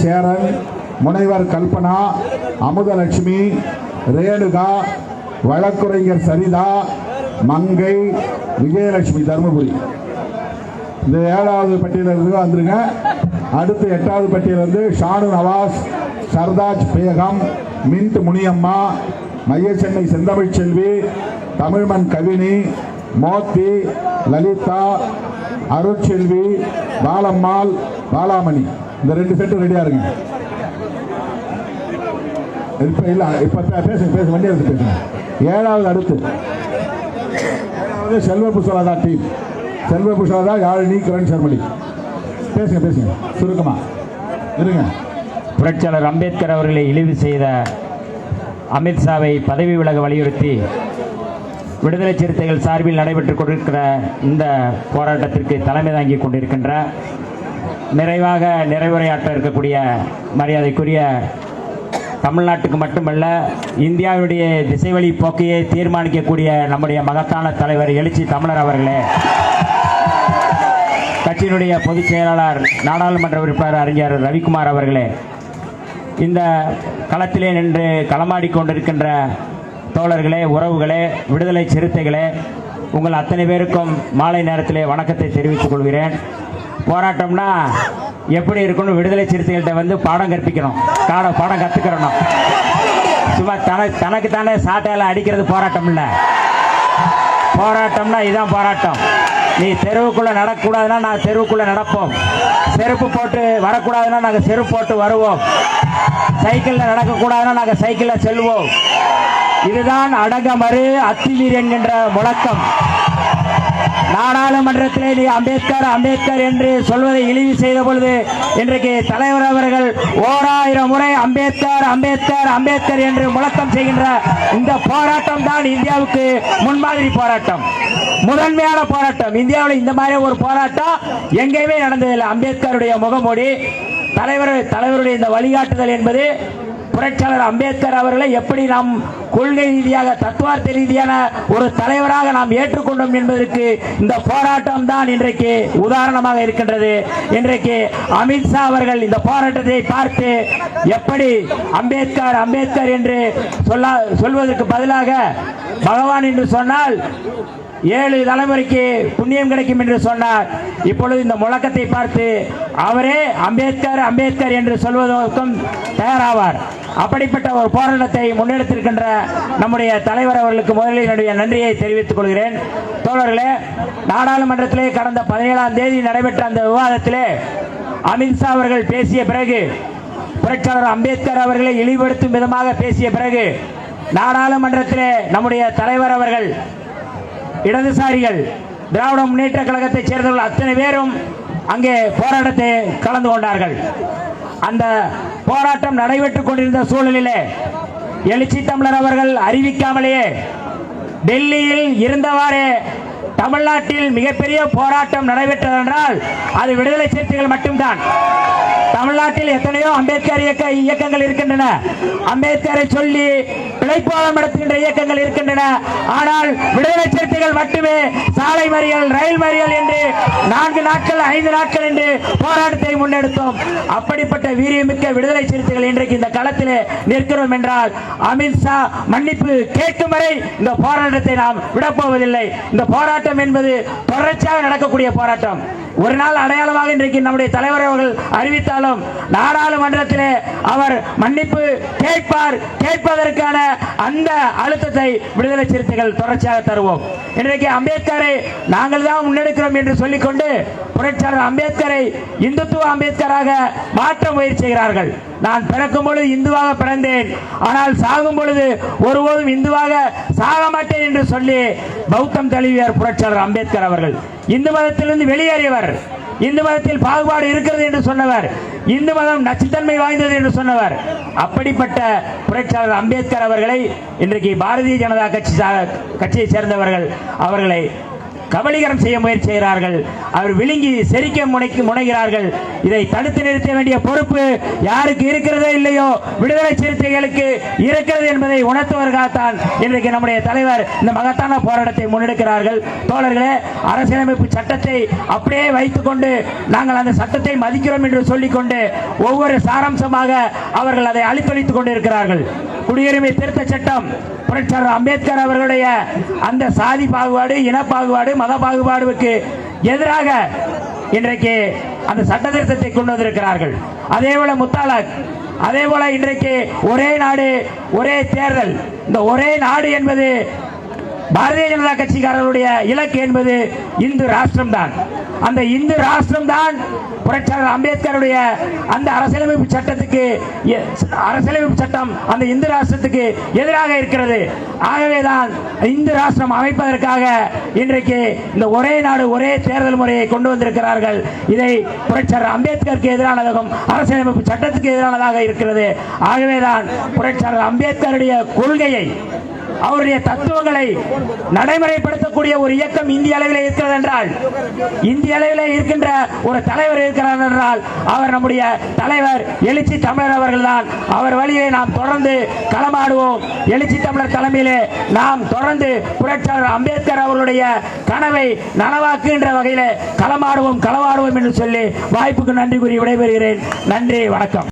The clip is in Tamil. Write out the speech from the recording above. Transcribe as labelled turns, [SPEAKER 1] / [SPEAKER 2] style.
[SPEAKER 1] சேரன் முனைவர் கல்பனா அமுதலட்சுமி ரேணுகா வழக்குரைஞர் சரிதா மங்கை விஜயலட்சுமி தருமபுரி. இந்த ஏழாவது பட்டியலிருந்து வந்துருங்க. அடுத்து எட்டாவது பட்டியலிருந்து வந்து ஷானு நவாஸ் சர்தாஜ் பேகம் மின்ட் முனியம்மா மையச்சென்னை செந்தமிழ் செல்வி தமிழ்மண் கவினி மோத்தி லலிதா அருட்செல்வி பாலம்மாள் பாலாமணி. இந்த ரெண்டு செட்டும் ரெடியா இருங்க. இப்ப இல்ல இப்ப பேசுங்க பேச வண்டி எடுத்து பேசுங்க ஏழாவது அடுத்து. ஏழாவது செல்வ புஷ்பலதா டீம் செல்வ புஷ்பலதா யாழினி கிரண் சர்மலி பேசுங்க பேசுங்க. சுருக்கமா. இருங்க.
[SPEAKER 2] புரட்சியாளர் அம்பேத்கர் அவர்களை இழிவு செய்த அமித்ஷாவை பதவி விலக வலியுறுத்தி விடுதலை சிறுத்தைகள் சார்பில் நடைபெற்று கொண்டிருக்கிற இந்த போராட்டத்திற்கு தலைமை தாங்கி கொண்டிருக்கின்ற நிறைவாக நிறைவுரையாற்ற இருக்கக்கூடிய மரியாதைக்குரிய தமிழ்நாட்டுக்கு மட்டுமல்ல இந்தியாவுடைய திசைவழி போக்கையை தீர்மானிக்கக்கூடிய நம்முடைய மகத்தான தலைவர் எழுச்சி தமிழர் அவர்களே. கட்சியினுடைய பொதுச் செயலாளர் நாடாளுமன்ற உறுப்பினர் அறிஞர் ரவிக்குமார் அவர்களே இந்த களத்திலே நின்று களமாடி கொண்டிருக்கின்ற தோழர்களே உறவுகளே விடுதலை சிறுத்தைகளே உங்கள் அத்தனை பேருக்கும் மாலை நேரத்திலே வணக்கத்தை தெரிவித்துக் கொள்கிறேன். போராட்டம்னா எப்படி இருக்கணும் விடுதலை சிறுத்தைகள்கிட்ட வந்து பாடம் கற்பிக்கணும். காட பாடம் கற்றுக்கிறணும் சும்மா தனக்கு தனக்கு தானே சாட்டையில் அடிக்கிறது போராட்டம் இல்லை போராட்டம்னா இதுதான் போராட்டம். நீ தெருவுக்குள்ளே நடக்கக்கூடாதுன்னா நான் தெருவுக்குள்ளே நடப்போம். செருப்பு போட்டு வரக்கூடாதுன்னா நாங்கள் செருப்பு போட்டு வருவோம். சைக்கிளில் நடக்கக்கூடாதுன்னா நாங்கள் சைக்கிளில் செல்வோம். இதுதான் அடங்கமறு அத்துமீறி என்கின்ற முழக்கம். நாடாளுமன்றத்திலே நீ அம்பேத்கர் அம்பேத்கர் என்று சொல்வதை இழிவு செய்த பொழுது இன்றைக்கு தலைவர் அவர்கள் ஓராயிரம் முறை அம்பேத்கர் அம்பேத்கர் அம்பேத்கர் என்று முழக்கம் செய்கின்ற இந்த போராட்டம் தான் இந்தியாவுக்கு முன்மாதிரி போராட்டம். முதன்மையான போராட்டம். இந்தியாவில் இந்த மாதிரி ஒரு போராட்டம் எங்கேயுமே நடந்ததில்லை. அம்பேத்கருடைய முகமூடி தலைவர் தலைவருடைய இந்த வழிகாட்டுதல் என்பது புரட்சியாளர் அம்பேத்கர் அவர்களை எப்படி நாம் கொள்கை ரீதியாக தத்துவார்த்த ரீதியான ஒரு தலைவராக நாம் ஏற்றுக்கொண்டோம் என்பதற்கு இந்த போராட்டம் தான் இன்றைக்கு உதாரணமாக இருக்கின்றது. இன்றைக்கு அமித்ஷா அவர்கள் இந்த போராட்டத்தை பார்த்து எப்படி அம்பேத்கர் அம்பேத்கர் என்று சொல்ல சொல்வதற்கு பதிலாக பகவான் என்று சொன்னால் ஏழு தலைமுறைக்கு புண்ணியம் கிடைக்கும் என்று சொன்னார். இப்பொழுது இந்த முழக்கத்தை பார்த்து அவரே அம்பேத்கர் அம்பேத்கர் என்று சொல்வதற்கும் தயாராவார். அப்படிப்பட்ட ஒரு போராட்டத்தை முன்னெடுத்திருக்கின்ற நம்முடைய தலைவர் அவர்களுக்கு முதலில் என்னுடைய நன்றியை தெரிவித்துக் கொள்கிறேன். தோழர்களே நாடாளுமன்றத்திலே கடந்த பதினேழாம் தேதி நடைபெற்ற அந்த விவாதத்திலே அமித்ஷா அவர்கள் பேசிய பிறகு புரட்சியாளர் அம்பேத்கர் அவர்களை இழிவுபடுத்தும் விதமாக பேசிய பிறகு நாடாளுமன்றத்திலே நம்முடைய தலைவர் அவர்கள் இடதுசாரிகள் திராவிட முன்னேற்ற கழகத்தைச் சேர்ந்தவர்கள் அத்தனை பேரும் அங்கே போராட்டத்தை கலந்து கொண்டார்கள். அந்த போராட்டம் நடைபெற்றுக் கொண்டிருந்த சூழலிலே எழுச்சி தமிழர் அவர்கள் அறிவிக்காமலேயே டெல்லியில் இருந்தவாறே தமிழ்நாட்டில் மிகப்பெரிய போராட்டம் நடைபெற்றதென்றால் அது விடுதலை சிறுத்தைகள் மட்டும்தான். தமிழ்நாட்டில் எத்தனையோ அம்பேத்கர் இயக்க இயக்கங்கள் இருக்கின்றன. அம்பேத்கரை சொல்லி பிழைப்பாளம் நடத்துகின்ற இயக்கங்கள் இருக்கின்றன. ஆனால் விடுதலை சிறுத்தைகள் மட்டுமே சாலை மறியல் ரயில் மறியல் என்று நான்கு நாட்கள் ஐந்து நாட்கள் என்று போராட்டத்தை முன்னெடுத்தோம். அப்படிப்பட்ட வீரியமிக்க விடுதலை சிறுத்தைகள் இன்றைக்கு இந்த களத்திலே நிற்கிறோம் என்றால் அமித்ஷா மன்னிப்பு கேட்கும் வரை இந்த போராட்டத்தை நாம் விடப்போவதில்லை. இந்த போராட்டம் என்பது தொடர்ச்சியாக நடக்கக்கூடிய போராட்டம். ஒரு நாள் அடையாளமாக இன்றைக்கு நம்முடைய தலைவர் அவர்கள் அறிவித்தாலும் நாடாளுமன்றத்திலே அவர் மன்னிப்பு கேட்பார் கேட்பதற்கான அந்த அழுத்தத்தை விடுதலை சிறுத்தைகள் தொடர்ச்சியாக தருவோம். இன்றைக்கு அம்பேத்கரை நாங்கள் தான் முன்னெடுக்கிறோம் என்று சொல்லிக்கொண்டு புரட்சியாளர் அம்பேத்கரை இந்துத்துவ அம்பேத்கராக மாற்ற முயற்சி செய்கிறார்கள். நான் பிறக்கும் பொழுது இந்துவாக பிறந்தேன். ஆனால் சாகும் பொழுது ஒருபோதும் இந்துவாக சாக மாட்டேன் என்று சொல்லி பௌத்தம் தழுவியார் புரட்சியாளர் அம்பேத்கர் அவர்கள். இந்து மதத்திலிருந்து வெளியேறியவர். இந்து மதத்தில் பாகுபாடு இருக்கிறது என்று சொன்னவர். இந்து மதம் நச்சுத்தன்மை வாய்ந்தது என்று சொன்னவர். அப்படிப்பட்ட புரட்சியாளர் அம்பேத்கர் அவர்களை இன்றைக்கு பாரதிய ஜனதா கட்சி சா- கட்சியை சேர்ந்தவர்கள் அவர்களை கபலீகரம் செய்ய முயற்சி செய்கிறார்கள். அவர் விழுங்கி செரிக்க முனைக்கு முனைகிறார்கள். இதை தடுத்து நிறுத்த வேண்டிய பொறுப்பு யாருக்கு இருக்கிறதோ இல்லையோ விடுதலை சிறுத்தைகளுக்கு இருக்கிறது என்பதை உணர்த்துவதற்காகத்தான் இன்றைக்கு நம்முடைய தலைவர் இந்த மகத்தான போராட்டத்தை முன்னெடுக்கிறார்கள். தோழர்களே அரசியலமைப்பு சட்டத்தை அப்படியே வைத்துக்கொண்டு நாங்கள் அந்த சட்டத்தை மதிக்கிறோம் என்று சொல்லிக்கொண்டு ஒவ்வொரு சாராம்சமாக அவர்கள் அதை அழித்தொழித்துக் கொண்டிருக்கிறார்கள். குடியுரிமை திருத்த சட்டம். புரட்சர் அம்பேத்கர் அவர்களுடைய அந்த சாதி பாகுபாடு இன பாகுபாடு மத பாகுபாடுக்கு எதிராக இன்றைக்கு அந்த சட்ட திருத்தத்தை கொண்டு வந்திருக்கிறார்கள். அதே போல முத்தாலக் அதே போல இன்றைக்கு ஒரே நாடு ஒரே தேர்தல். இந்த ஒரே நாடு என்பது பாரதிய ஜனதா கட்சிக்காரர்களுடைய இலக்கு என்பது இந்து ராஷ்டிரம் தான் அந்த இந்து ராஷ்டிரம் தான் புரட்சியாளர் அம்பேத்கருடைய அந்த அரசியலமைப்பு சட்டத்துக்கு எ- அரசியலமைப்பு சட்டம் அந்த இந்து ராஷ்டிரத்துக்கு எதிராக இருக்கிறது. ஆகவேதான் இந்து ராஷ்டிரம் அமைப்பதற்காக இன்றைக்கு இந்த ஒரே நாடு ஒரே தேர்தல் முறையை கொண்டு வந்திருக்கிறார்கள். இதை புரட்சியாளர் அம்பேத்கருக்கு எதிரானதாகும் அரசியலமைப்பு சட்டத்துக்கு எதிரானதாக இருக்கிறது. ஆகவேதான் புரட்சியாளர் அம்பேத்கருடைய கொள்கையை அவருடைய தத்துவங்களை நடைமுறைப்படுத்தக்கூடிய ஒரு இயக்கம் இந்திய அளவில் இருக்கிறது என்றால் இந்திய அளவில் இருக்கின்ற ஒரு தலைவர் இருக்கிறார் என்றால் அவர் நம்முடைய தலைவர் எழுச்சி தமிழர் அவர்கள்தான். அவர் வழியை நாம் தொடர்ந்து களமாடுவோம். எழுச்சி தமிழர் தலைமையிலே நாம் தொடர்ந்து புரட்சியாளர் அம்பேத்கர் அவர்களுடைய கனவை நனவாக்குகின்ற வகையில் களமாடுவோம் களவாடுவோம் என்று சொல்லி வாய்ப்புக்கு நன்றி கூறி விடைபெறுகிறேன். நன்றி வணக்கம்.